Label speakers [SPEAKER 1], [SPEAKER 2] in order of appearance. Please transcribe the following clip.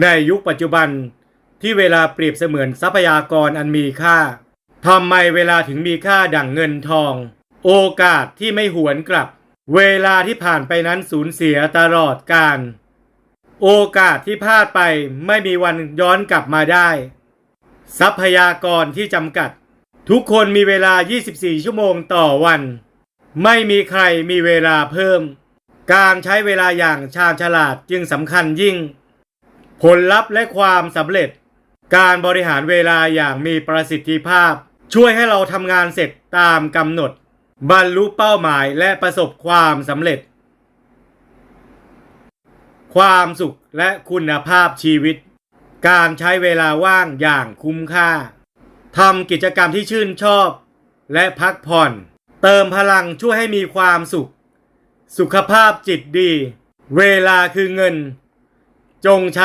[SPEAKER 1] ในยุคปัจจุบันที่เวลาเปรียบเสมือนทรัพยากรอันมีค่าทำไมเวลาถึงมีค่าดั่งเงินทอง โอกาสที่ไม่หวนกลับ เวลาที่ผ่านไปนั้นสูญเสียตลอดกาลโอกาสที่พลาดไปไม่มีวันย้อนกลับมาได้ ทรัพยากรที่จำกัด ทุกคนมีเวลา 24 ชั่วโมงต่อวัน ไม่มีใครมีเวลาเพิ่ม การใช้เวลาอย่างชาญฉลาดจึงสำคัญยิ่ง ผลลัพธ์และความสำเร็จ การบริหารเวลาอย่างมีประสิทธิภาพ ช่วยให้เราทำงานเสร็จตามกำหนด บรรลุเป้าหมายและประสบความสำเร็จ ความสุขและคุณภาพชีวิต การใช้เวลาว่างอย่างคุ้มค่าทำกิจกรรมที่ชื่นชอบ และพักผ่อน เติมพลังช่วยให้มีความสุข สุขภาพจิตดี เวลาคือเงิน จงใช้